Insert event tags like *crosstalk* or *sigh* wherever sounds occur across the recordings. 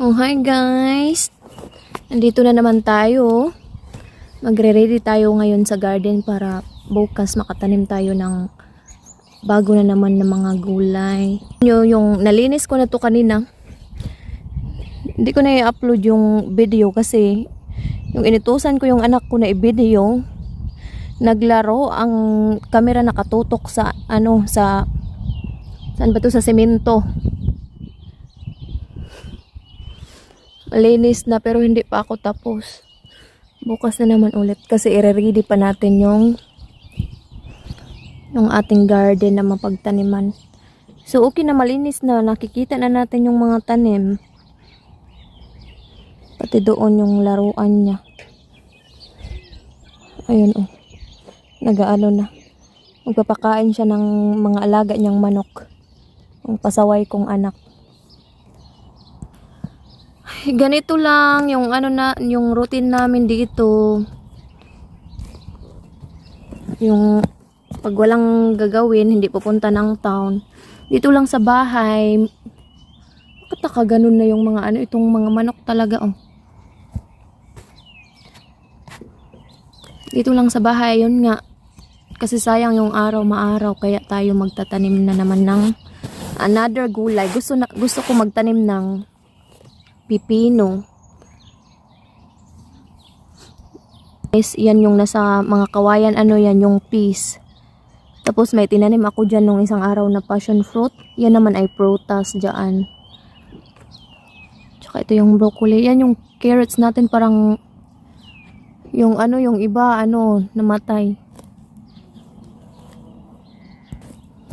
Oh, hi guys! Nandito na naman tayo. Magre-ready tayo ngayon sa garden para bukas makatanim tayo ng bago na naman ng mga gulay. Yung, nalinis ko na to kanina. Hindi ko na i-upload yung video kasi yung inutusan ko yung anak ko na i-video naglaro ang camera nakatutok sa ano sa saan ba to sa semento Malinis na pero hindi pa ako tapos. Bukas na naman ulit kasi i-ready pa natin yung yung ating garden na mapagtaniman. So okay na malinis na nakikita na natin yung mga tanim. Pati doon yung laruan niya. Ayun oh. Nagaano na. Magpapakain siya ng mga alaga niyang manok. Ang pasaway kong anak. Ganito lang yung ano na yung routine namin dito. Yung pag walang gagawin, hindi pupunta ng town. Dito lang sa bahay. Bakit naka ganun na yung mga ano itong mga manok talaga oh. Dito lang sa bahay, yun nga. Kasi sayang yung araw maaraw kaya tayo magtatanim na naman ng another gulay. Gusto na gusto ko magtanim ng pipino. Guys, yan yung nasa mga kawayan, ano yan, yung peas. Tapos may tinanim ako dyan nung isang araw na passion fruit. Yan naman ay prutas dyan. Tsaka ito yung broccoli. Yan yung carrots natin parang yung ano, yung iba, ano, namatay.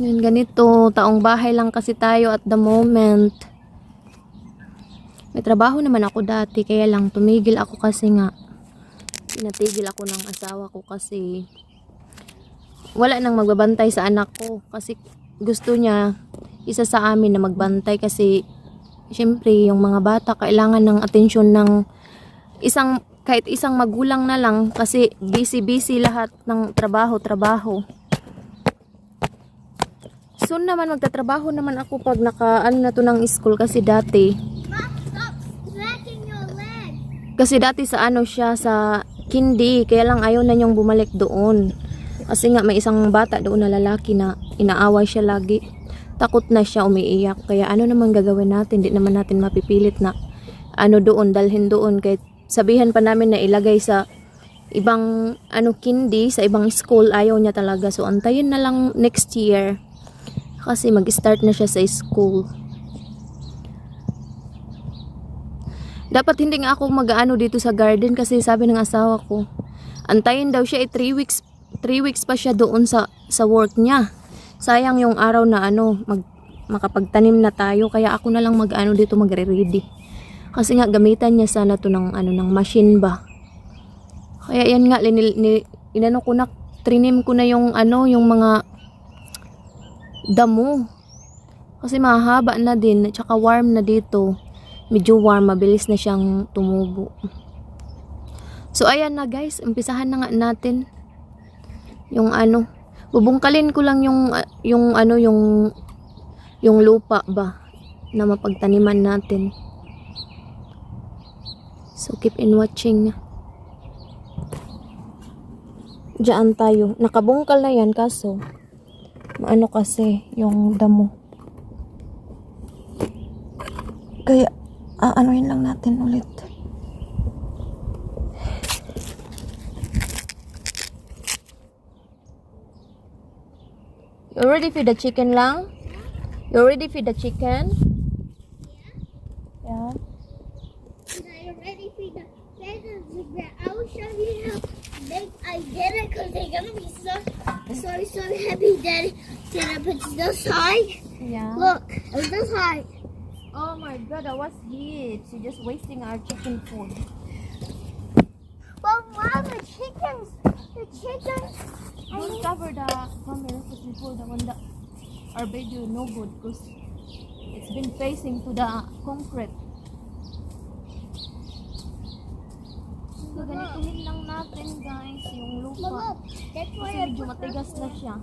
Yan, ganito. Taong bahay lang kasi tayo at the moment. May trabaho naman ako dati, kaya lang tumigil ako kasi nga pinatigil ako ng asawa ko kasi wala nang magbabantay sa anak ko kasi gusto niya isa sa amin na magbantay kasi syempre yung mga bata kailangan ng atensyon ng isang kahit isang magulang na lang kasi busy-busy lahat ng trabaho-trabaho. Soon naman magtatrabaho naman ako pag naka ano na to ng school kasi dati Kasi dati sa ano siya sa Kindi, kaya lang ayaw na niyang bumalik doon. Kasi nga may isang bata doon na lalaki na inaaway siya lagi. Takot na siya umiiyak. Kaya ano naman gagawin natin? Di naman natin mapipilit na ano doon, dalhin doon. Kahit sabihan pa namin na ilagay sa ibang ano Kindi, sa ibang school, ayaw niya talaga. So antayin na lang next year. Kasi mag-start na siya sa school. Dapat hindi nga ako mag-ano dito sa garden kasi sabi ng asawa ko, antayin daw siya eh 3 weeks 3 weeks pa siya doon sa sa work niya. Sayang yung araw na ano mag makapagtanim na tayo kaya ako na lang mag-ano dito magre-ready. Kasi nga gamitan niya sana to ng ano ng machine ba. Kaya yan nga linil, ni, inano ko na trinim ko na yung ano yung mga damo. Kasi mahaba na din at saka warm na dito medyo warm, mabilis na siyang tumubo. So, ayan na guys, umpisahan na nga natin yung ano, bubungkalin ko lang yung, ah, yung ano, yung, yung lupa ba na mapagtaniman natin. So, keep in watching. Diyan tayo. Nakabungkal na yan kaso, maano kasi yung damo. Kaya, aanuhin lang natin ulit. You ready for the chicken lang? You ready for the chicken? Yeah. Are you ready for the feathers? I will show you how big I did it because they're gonna be so, so, so heavy. Daddy, can I put this high? Yeah. Look, it's this high. Oh my god, that was heat. You're just wasting our chicken food. Well, mom, the chickens, the chickens. I Don't need, cover the camera because before the one that our video no good because it's been facing to the concrete. So, ganituhin lang natin guys yung lupa. look, that's Kasi why I medyo matigas na there.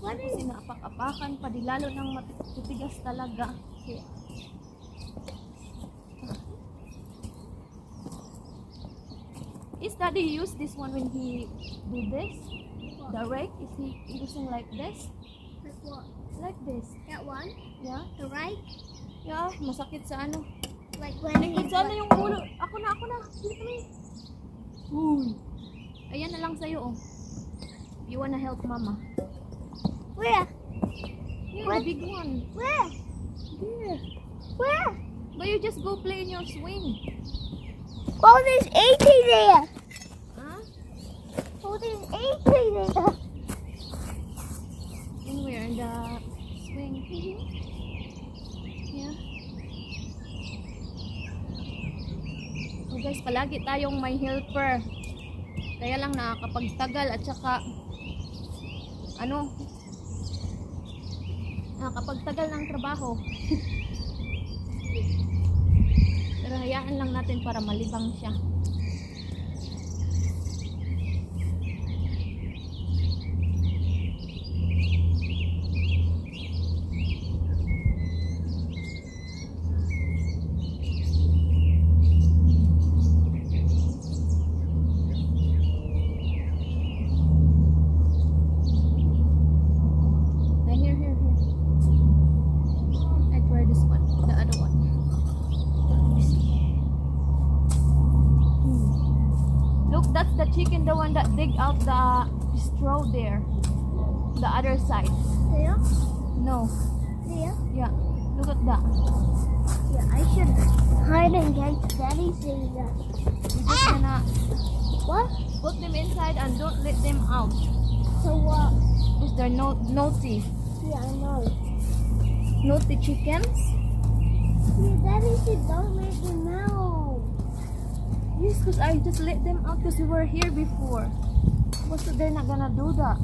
Kasi naapak-apakan pa, di lalo nang matitigas talaga. Is daddy use this one when he do this? The rake? Is he using like this? Like what? Like this. That one? Yeah. The rake? Yeah, masakit sa ano. Like when? Masakit sa ano yung ulo. Ako na, ako na. Dito kami. Uy. Ayan na lang sa'yo, oh. You wanna help mama? Where? Yeah, What? the big one. Where? There. Where? But you just go play in your swing. Oh, there's 80 there. Huh? Oh, there's 80 there. In where? In the swing. Yeah. So guys, palagi tayong may helper. Kaya lang nakakapagtagal at saka ano nakakapagtagal ng trabaho. *laughs* Pero hayaan lang natin para malibang siya. The one that dig out the straw there. The other side. There? No, There? yeah. Look at that. Yeah, I should hide and get Daddy that. You're just ah! gonna What? put them inside and don't let them out. So what? Because they're no naughty. Yeah, I know. Naughty chickens. Yeah, Daddy said don't let them out. Yes, because I just let them out because we were here before. So they're not gonna do that.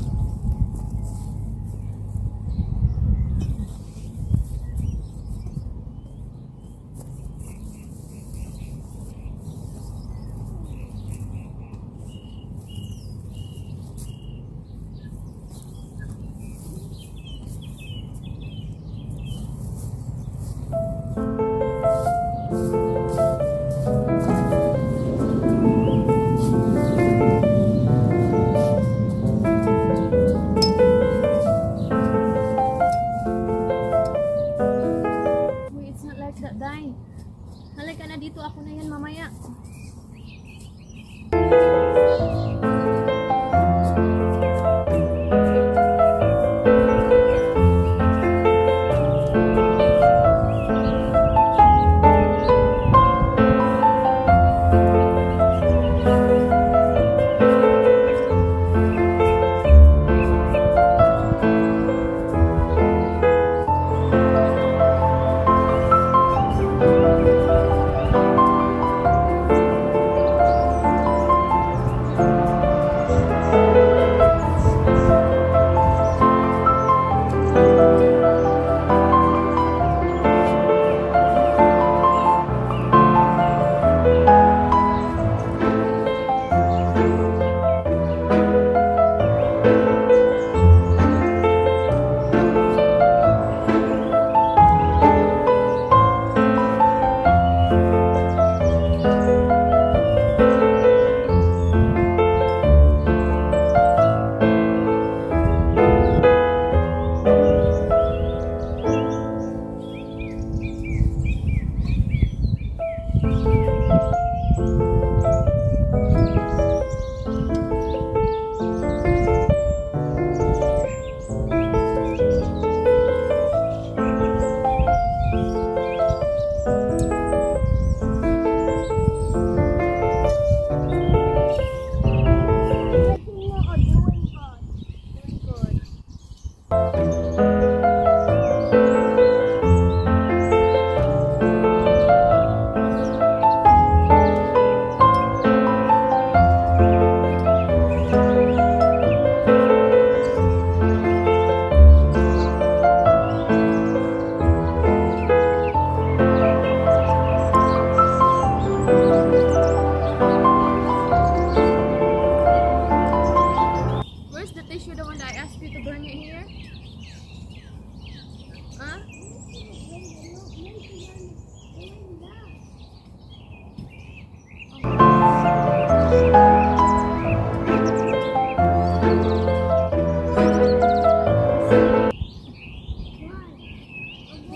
sa day. Halika na dito ako na yan mamaya.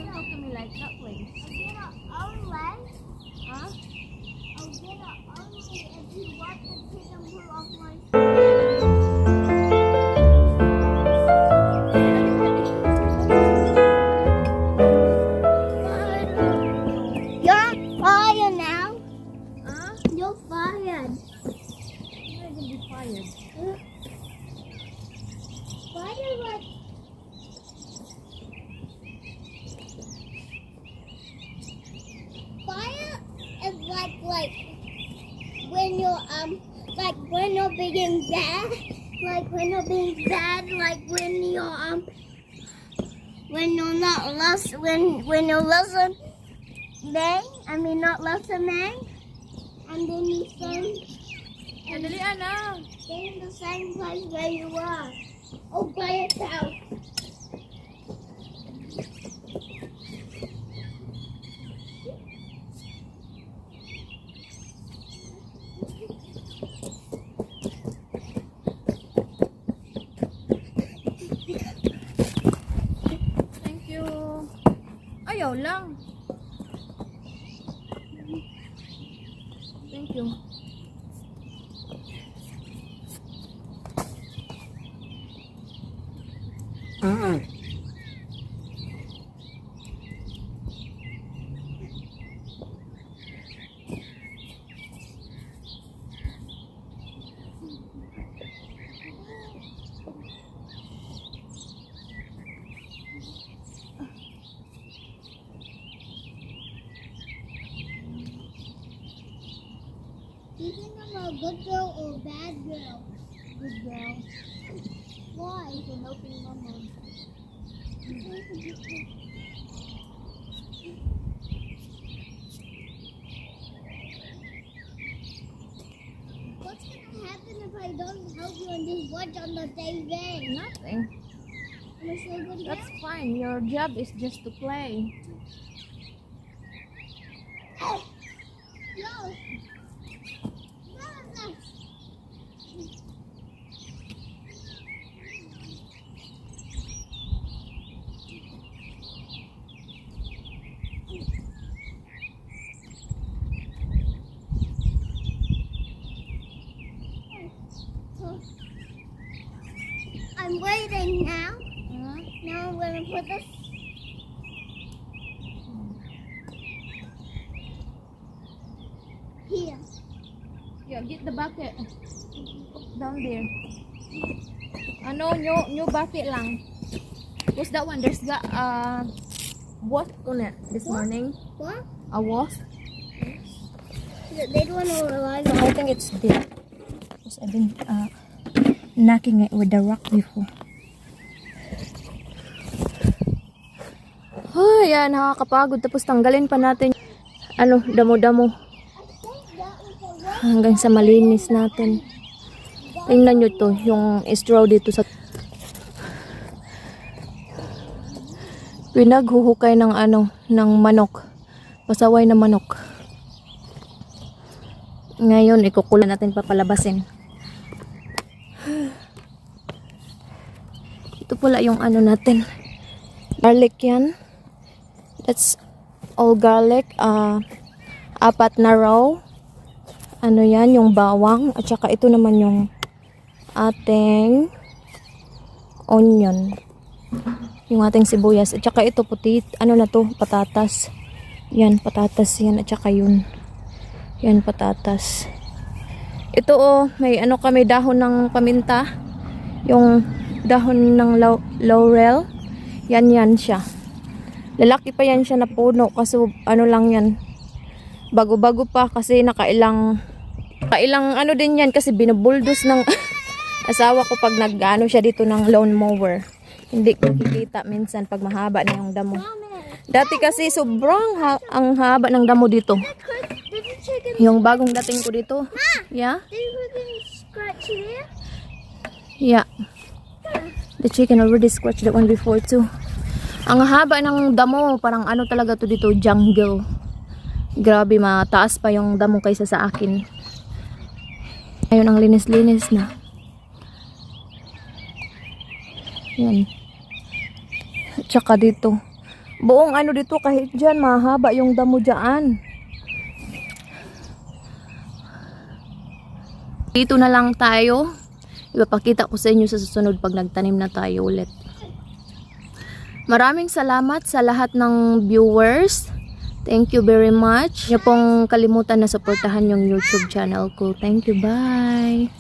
You're gonna open like. I'm gonna own. Huh? I'm gonna own if you want to take them off my um like when you're being bad like when you're being bad like when you're um when you're not less when when you're listening I mean not listening and then you ana. stay in the same place where you are. Oh, by yourself. Ayaw lang. What's gonna happen if I don't help you and just watch on the TV? Nothing. Am I still good girl? That's fine. Your job is just to play. Put this. Here. Yeah, get the bucket. Down there. Ano, new, new bucket lang. What's that one? There's got uh, wasp on it this What? morning. What? A wasp. They don't on. I think it's there. Because I've been uh, knocking it with the rock before. Oh, yan, nakakapagod. Tapos tanggalin pa natin ano, damo-damo hanggang sa malinis natin. Tingnan nyo to, yung straw dito sa pinaghuhukay ng ano, ng manok. Pasaway na manok. Ngayon, ikukulan natin papalabasin. Ito pala yung ano natin. Garlic yan. That's all garlic. ah apat na row. Ano yan, yung bawang. At saka ito naman yung ating onion. Yung ating sibuyas. At saka ito puti, ano na to, patatas. Yan, patatas yan. At saka yun. Yan, patatas. Ito oh, may ano kami dahon ng paminta. Yung dahon ng lau- laurel. Yan yan siya. Lalaki pa yan siya na puno kasi ano lang yan. Bago-bago pa kasi nakailang nakailang ano din yan kasi binubuldos ng *laughs* asawa ko pag nag-ano siya dito ng lawn mower. Hindi ko kikita minsan pag mahaba na yung damo. Dati kasi sobrang ha- ang haba ng damo dito. Yung bagong dating ko dito. Yeah? Yeah. The chicken already scratched that one before too. Ang haba ng damo, parang ano talaga to dito, jungle. Grabe, mataas pa yung damo kaysa sa akin. Ayun, ang linis-linis na. Yan. Tsaka dito. Buong ano dito, kahit dyan, mahaba yung damo dyan. Dito na lang tayo. Ipapakita ko sa inyo sa susunod pag nagtanim na tayo ulit. Maraming salamat sa lahat ng viewers. Thank you very much. Huwag pong kalimutan na suportahan yung YouTube channel ko. Thank you. Bye.